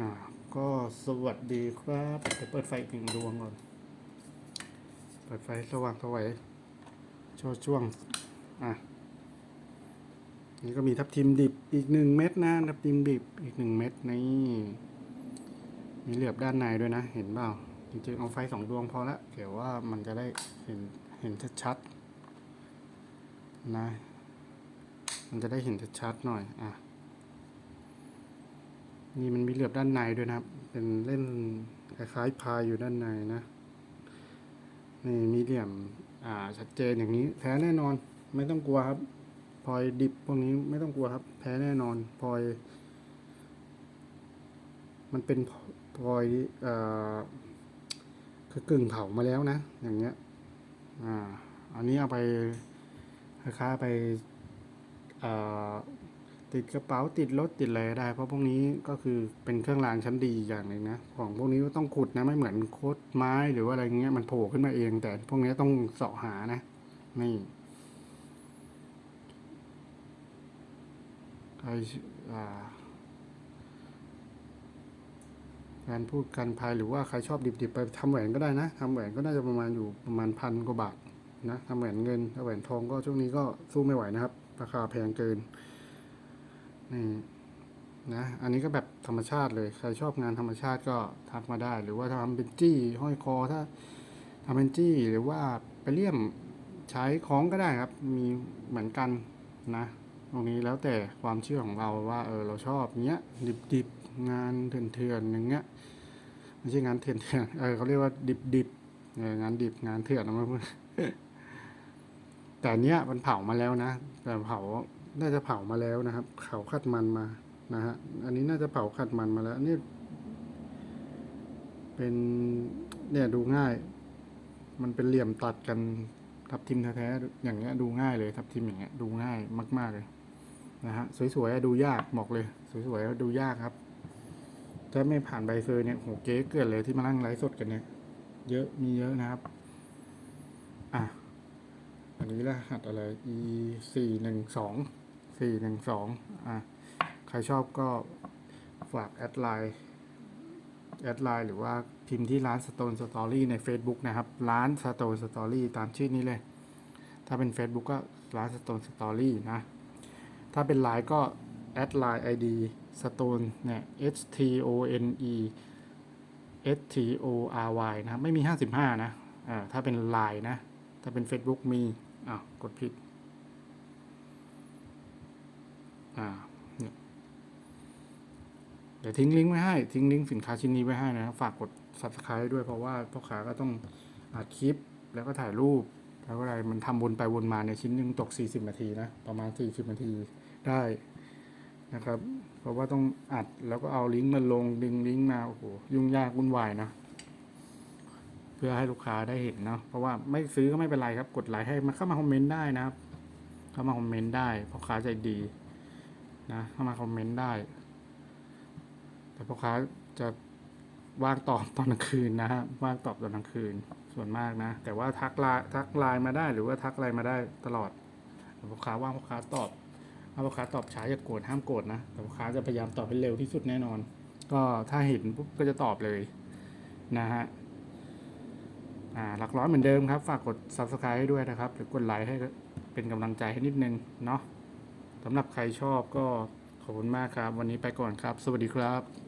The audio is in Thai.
อ่าก็สวัสดีครับเดี๋ยวเปิดไฟหนึ่งดวงก่อน เปิดไฟสว่างสวัยช่วงช่วง อะ นี่ก็มีทับทิมดิบอีกหนึ่งเม็ดนะ ทับทิมดิบอีกหนึ่งเม็ดนี่ มีเหลือบด้านในด้วยนะ เห็นเปล่า จริงๆเอาไฟสองดวงพอละเดี๋ยวว่ามันจะได้เห็นเห็นชัดๆนะ มันจะได้เห็นชัดๆหน่อย อะ นี่มันมีเหลือบด้านในด้วยนะครับ เป็นเล่นคล้ายๆพายอยู่ด้านในนะ นี่มีเหลี่ยมอ่าชัดเจนอย่างนี้แท้แน่นอนไม่ต้องกลัวครับพลอยดิบพวกนี้ไม่ต้องกลัวครับแท้แน่นอนพลอย มันเป็นพลอยเอ่อคือกึ่งเผามาแล้วนะ อย่างเงี้ย อ่า อันนี้เอาไปคล้ายๆไปเอ่อ ติดกระเป๋าติดรถติดอะไรได้ เพราะพวกนี้ก็คือเป็นเครื่องรางชั้นดีอย่างหนึ่งนะของพวกนี้ต้องขุดนะไม่เหมือนโคดไม้หรือว่าอะไรเงี้ยมันโผล่ขึ้นมาเอง แต่พวกนี้ต้องเสาะหานะนี่ใครอ่าการพูดกันภายหรือว่าใครชอบดิบๆไปทำแหวนก็ได้นะทำแหวนก็น่าจะประมาณอยู่ประมาณพันกว่าบาทนะทำแหวนเงินถ้าแหวนทองก็ช่วงนี้ก็สู้ไม่ไหวนะครับ ราคาแพงเกิน นี่นะ อันนี้ก็แบบธรรมชาติเลย ใครชอบงานธรรมชาติก็ทักมาได้ หรือว่าทำเป็นจี้ห้อยคอถ้าทำเป็นจี้หรือว่าไปเลี่ยมใช้ของก็ได้ครับ มีเหมือนกันนะ ตรงนี้แล้วแต่ความเชื่อของเราว่าเออเราชอบเนี้ยดิบๆงานเถื่อนๆอย่างเงี้ยไม่ใช่งานเถื่อนๆเออเขาเรียกว่าดิบๆเอองานดิบงานเถื่อนนะเพื่อนแต่เนี้ยมันเผามาแล้วนะ แต่เผา น่าจะเผามาแล้วนะครับเผาขัดมันมานะฮะอันนี้น่าจะเผาขัดมันมาแล้วนี่เป็นเนี่ยดูง่าย มันเป็นเหลี่ยมตัดกันทับทิมแท้ๆอย่างเงี้ยดูง่ายเลยทับทิมอย่างเงี้ยดูง่ายมาก ๆเลยนะฮะสวยๆดูยากบอกเลย สวยๆดูยากครับถ้าไม่ผ่านใบเซอร์เนี่ยโหเก๊เกินเลยที่มานั่งไลฟ์สดกันเนี่ย เยอะมีเยอะนะครับ อะอันนี้รหัสอะไร e สี่หนึ่งสอง สี่หนึ่งสองอะใครชอบก็ฝากแอดไลน์แอดไลน์หรือว่าพิมพ์ที่ร้าน Stone Story ใน Facebook นะครับ ร้าน Stone Story ตามชื่อนี้เลย ถ้าเป็น Facebook ก็ร้าน Stone Story นะ ถ้าเป็นไลน์ก็แอดไลน์ ID Stone เนี่ย S T O N E S T O R Y นะครับ ไม่มี 55 นะอ่าถ้าเป็นไลน์นะ ถ้าเป็น Facebook มีอ้าวกดผิด อ่าเนี่ยเดี๋ยวทิ้งลิงก์ไว้ให้ ทิ้งลิงก์สินค้าชิ้นนี้ไว้ให้นะฝากกด subscribe ด้วยเพราะว่าพ่อค้าก็ต้องอัดคลิปแล้วก็ถ่ายรูปแล้วก็อะไรมันทำวนไปวนมาในยชิ้นหนึ่งตก 40 นาทีนะ ประมาณ 40 นาทีได้นะครับ เพราะว่าต้องอัดแล้วก็เอาลิงก์มาลงดึงลิงก์มาโอ้โหยุ่งยากวุ่นวายนะ เพื่อให้ลูกค้าได้เห็นเนาะเพราะว่าไม่ซื้อก็ไม่เป็นไรครับ กดไลค์ให้มาเข้ามาคอมเมนต์ได้นะครับ เข้ามาคอมเมนต์ได้พ่อค้าใจดี นะเข้ามาคอมเมนต์ได้ แต่พ่อค้าจะว่างตอบตอนกลางคืนนะฮะว่างตอบตอนกลางคืนส่วนมากนะ แต่ว่าทักไลน์ทักไลน์มาได้หรือว่าทักอะไรมาได้ตลอดแต่พ่อค้าว่างพ่อค้าตอบถ้าพ่อค้าตอบช้าอย่าโกรธห้ามโกรธนะแต่พ่อค้าจะพยายามตอบให้เร็วที่สุดแน่นอน ก็ถ้าเห็นปุ๊บก็จะตอบเลยนะฮะอ่าหลักร้อยเหมือนเดิมครับ ฝากกด subscribe ให้ด้วยนะครับ หรือกดไลค์ให้เป็นกำลังใจให้นิดนึงเนาะ สำหรับใครชอบก็ขอบคุณมากครับ วันนี้ไปก่อนครับ สวัสดีครับ